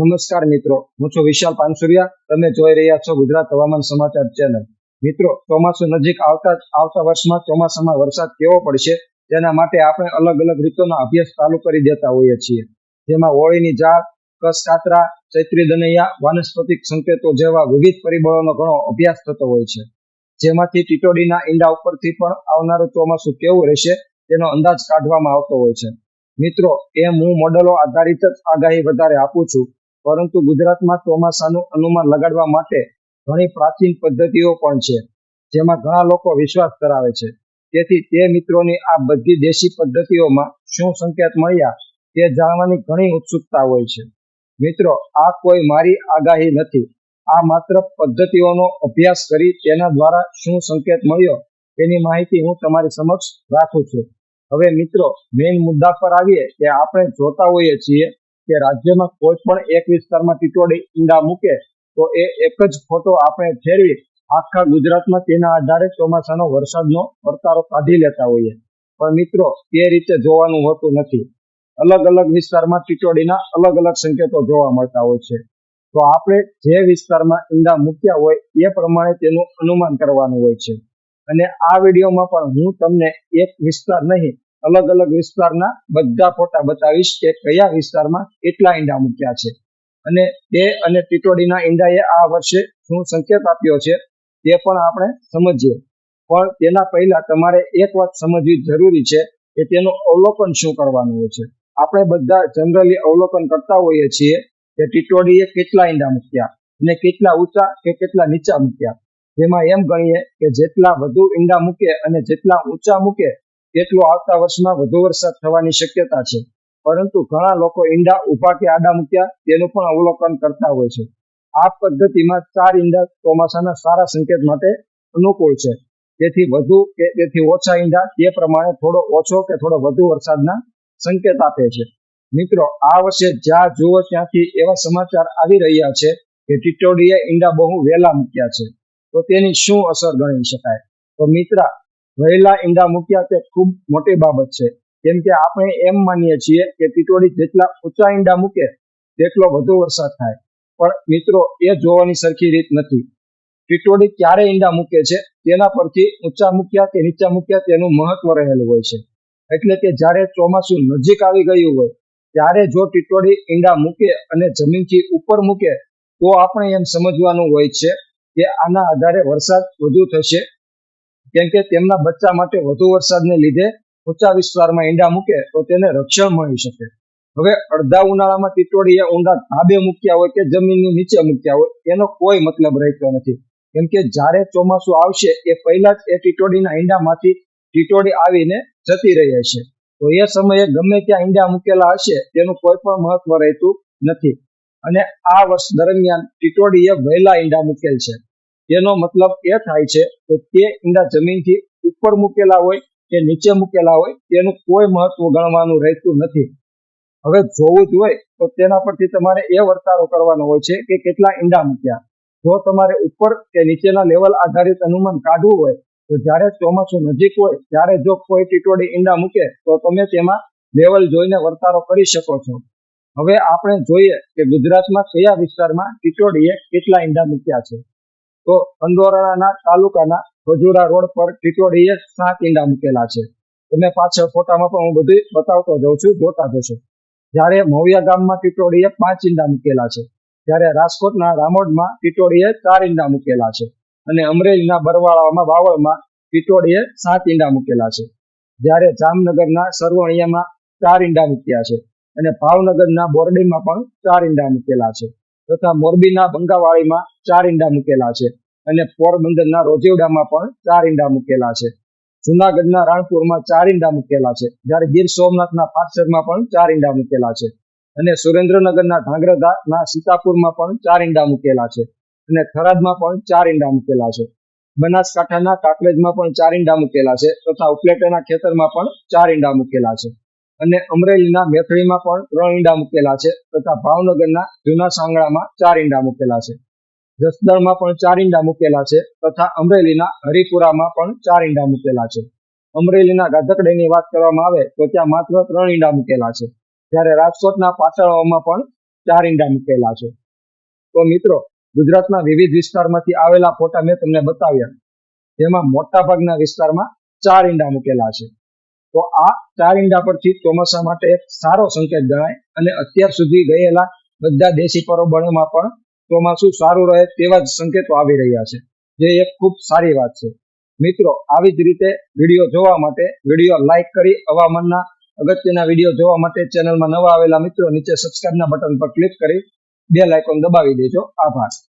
નમસ્કાર મિત્રો, હું છું વિશાલ પાનસુરિયા. તમે જોઈ રહ્યા છો ગુજરાત હવામાન સમાચાર ચેનલ. મિત્રો, ચોમાસું નજીક આવતા આવતા વર્ષમાં ચોમાસામાં વરસાદ કેવો પડશે તેના માટે આપણે અલગ અલગ રીતોનો અભ્યાસ ચાલુ કરી દેતા હોઈએ છીએ. જેમાં હોળીની ઝાડ કસ કાતરા, ચૈત્રી દનૈયા, વાનસ્પતિક સંકેતો જેવા વિવિધ પરિબળોનો ઘણો અભ્યાસ થતો હોય છે. જેમાંથી ટીટોડીના ઈંડા ઉપરથી પણ આવનારું ચોમાસું કેવું રહેશે તેનો અંદાજ કાઢવામાં આવતો હોય છે. મિત્રો, એમ હું મોડલો આધારિત જ આગાહી વધારે આપું છું. પરંતુ ગુજરાતમાં ચોમાસાનું અનુમાન લગાડવા માટે ઘણી પ્રાચીન પદ્ધતિઓ પણ છે, જેમાં ઘણા લોકો વિશ્વાસ ધરાવે છે. તેથી તે મિત્રોની આ બધી દેશી પદ્ધતિઓમાં શું સંકેત મળ્યા તે જાણવાની ઘણી ઉત્સુકતા હોય છે. મિત્રો, આ કોઈ મારી આગાહી નથી. આ માત્ર પદ્ધતિઓનો અભ્યાસ કરી તેના દ્વારા શું સંકેત મળ્યો તેની માહિતી હું તમારી સમક્ષ રાખું છું. હવે મિત્રો મેઇન મુદ્દા પર આવીએ કે આપણે જોતા હોઈએ છીએ કે રાજ્યમાં કોઈ પણ એક વિસ્તારમાં ટીટોડી ઈંડા મૂકે, તો એ એક જ ફોટો આપણે ફેરવી આખા ગુજરાતમાં તેના આધારે ચોમાસાનો વરસાદનો વર્તારો કાઢી લેતા હોઈએ. પણ મિત્રો તે રીતે જોવાનું હોતું નથી. અલગ અલગ વિસ્તારમાં ટીટોડીના અલગ અલગ સંકેતો જોવા મળતા હોય છે. તો આપણે જે વિસ્તારમાં ઈંડા મૂક્યા હોય, એ પ્રમાણે તેનું અનુમાન કરવાનું હોય છે. અને આ વિડીયોમાં પણ હું તમને એક વિસ્તાર નહીં અલગ અલગ વિસ્તારના બધા ફોટા બતાવીશ કે કયા વિસ્તારમાં કેટલા ઈંડા મૂક્યા છે. અને તે અને ટીટોડીના ઈંડાએ આ વર્ષે શું સંકેત આપ્યો છે તે પણ આપણે સમજીએ. પણ તેના પહેલા તમારે એક વાત સમજવી જરૂરી છે કે તેનું અવલોકન શું કરવાનું હોય છે. આપણે બધા જનરલી અવલોકન કરતા હોઈએ છીએ કે ટીટોડીએ કેટલા ઈંડા મૂક્યા અને કેટલા ઊંચા કે કેટલા નીચા મૂક્યા. જેમાં એમ ગણીએ કે જેટલા વધુ ઈંડા મૂકે અને જેટલા ઊંચા મૂકે તેટલો આવતા વર્ષમાં વધુ વરસાદ થવાની શક્યતા છે. પરંતુ ઘણા લોકો ઈંડા ઊભા કે આડા મૂક્યા, તેનું પણ અવલોકન કરતા હોય છે. આ પદ્ધતિમાં ચાર ઈંડા ચોમાસાના સારા સંકેત માટે અનુકૂળ છે. તેથી વધુ કે તેથી ઓછા ઈંડા, તે પ્રમાણે થોડો ઓછો કે થોડો વધુ વરસાદના સંકેત આપે છે. મિત્રો, આ વર્ષે જ્યાં જુઓ ત્યાંથી એવા સમાચાર આવી રહ્યા છે કે ટીટોડીએ ઈંડા બહુ વહેલા મૂક્યા છે. તો તેની શું અસર ગણી શકાય? તો મિત્રા વહેલા ઈંડા મૂક્યા તે ખૂબ મોટી બાબત છે. કેમ કે આપણે એમ માનીએ છીએ કે ટીટોડી જેટલા ઊંચા ઈંડા મૂકે તેટલો વધુ વરસાદ થાય. પણ મિત્રો, એ જોવાની સરખી રીત નથી. ટીટોડી ક્યારે ઈંડા મૂકે છે? તેના પરથી ઊંચા મૂક્યા કે નીચા મૂક્યા તેનું મહત્વ રહેલું હોય છે. એટલે કે જ્યારે ચોમાસું નજીક આવી ગયું હોય, ત્યારે જો ટીટોડી ઈંડા મૂકે અને જમીનથી ઉપર મૂકે, તો આપણે એમ સમજવાનું હોય છે કે આના આધારે વરસાદ વધુ થશે કેમ કે તેમના બચ્ચા માટે વધુ વરસાદને લીધે ઊંચા વિસ્તારમાં ઈંડા મૂકે તો તેને રક્ષણ મળી શકે. હવે અડધા ઉનાળામાં ટીટોળીએ ઊંડા ધાબે મૂક્યા હોય કે જમીનની નીચે મૂક્યા હોય, એનો કોઈ મતલબ રહેતો નથી. કેમ કે જ્યારે ચોમાસું આવશે, એ પહેલા જ એ ટીટોળીના ઈંડામાંથી ટીટોડી આવીને જતી રહી હશે તો એ સમયે ગમે ત્યાં ઈંડા મૂકેલા હશે, તેનું કોઈ પણ મહત્વ રહેતું નથી. અને આ વર્ષ દરમિયાન ટીટોળીએ વહેલા ઈંડા મૂકેલ છે. તેનો મતલબ એ થાય છે કે તે ઈંડા જમીનથી ઉપર મૂકેલા હોય કે નીચે મૂકેલા હોય તેનું કોઈ મહત્વ ગણવાનું રહેતું નથી. હવે જોવું જ હોય તો તેના પરથી તમારે એ વર્તારો કરવાનો હોય છે કે કેટલા ઈંડા મૂક્યા. જો તમારે ઉપર કે નીચેના લેવલ આધારિત અનુમાન કાઢવું હોય તો જ્યારે ચોમાસું નજીક હોય, ત્યારે જો કોઈ ટીટોડી ઈંડા મૂકે તો તમે તેમાં લેવલ જોઈને વર્તારો કરી શકો છો. હવે આપણે જોઈએ કે ગુજરાતમાં કયા વિસ્તારમાં ટીટોડીએ કેટલા ઈંડા મૂક્યા છે. તો અંદોરાના તાલુકાના ખજુરા રોડ પર ટીટોડીએ સાત ઈંડા મૂકેલા છે. તમે પાછળ ફોટામાં પણ હું બધું બતાવતો જાઉં છું, જોતા જશો. જ્યારે મૌયા ગામમાં ટીટોડીએ પાંચ ઈંડા મૂકેલા છે જ્યારે રાજકોટના રામોડમાં ટીટોડીએ ચાર ઈંડા મૂકેલા છે અને અમરેલીના બરવાળામાં બાવળમાં ટીટોડીએ સાત ઈંડા મૂકેલા છે. જ્યારે જામનગરના સરવણિયામાં ચાર ઈંડા મૂક્યા છે અને ભાવનગરના બોરડીમાં પણ ચાર ઈંડા મૂકેલા છે. તથા મોરબીના બંગાવાળીમાં ચાર ઈંડા મૂકેલા છે અને પોરબંદરના રોજેવડામાં પણ ચાર ઈંડા મૂકેલા છે. જુનાગઢના રાણપુરમાં ચાર ઈંડા મૂકેલા છે. જ્યારે ગીર સોમનાથના પાટસરમાં પણ ચાર ઈંડા મૂકેલા છે. અને સુરેન્દ્રનગરના ધાંગ્રધાના સીતાપુરમાં પણ ચાર ઈંડા મૂકેલા છે. અને થરાદમાં પણ ચાર ઈંડા મૂકેલા છે. બનાસકાંઠાના કાકરેજમાં પણ ચાર ઈંડા મૂકેલા છે. તથા ઉપલેટાના ખેતરમાં પણ ચાર ઈંડા મૂકેલા છે. અને અમરેલીના મેથળીમાં પણ ત્રણ ઈંડા મૂકેલા છે તથા ભાવનગરના જૂના સાંગળામાં ચાર ઈંડા મૂકેલા છે. જસદણમાં પણ ચાર ઈંડા મૂકેલા છે તથા અમરેલીના હરિપુરામાં પણ ચાર ઈંડા મૂકેલા છે. અમરેલીના ગાધકડીની વાત કરવામાં આવે તો ત્યાં માત્ર ત્રણ ઈંડા મૂકેલા છે. જ્યારે રાજકોટના પાટણમાં પણ ચાર ઈંડા મૂકેલા છે. તો મિત્રો, ગુજરાતના વિવિધ વિસ્તારમાંથી આવેલા ફોટા મેં તમને બતાવ્યા. જેમાં મોટાભાગના વિસ્તારમાં ચાર ઈંડા મૂકેલા છે. તો આ ચાર ઈંડા પરથી ચોમાસા માટે એક સારો સંકેત ગણાય અને અત્યાર સુધી ગયેલા બધા દેશી પરોબણોમાં પણ ચોમાસું સારું રહે તેવા જ સંકેતો આવી રહ્યા છે. જે એક ખૂબ સારી વાત છે. મિત્રો, આવી જ રીતે વીડિયો જોવા માટે વીડિયો લાઇક કરી હવામાનના અગત્યના વીડિયો જોવા માટે ચેનલમાં નવા આવેલા મિત્રો નીચે સબસ્ક્રાઇબના બટન પર ક્લિક કરી બે લાઇકોન દબાવી દેજો. આભાર.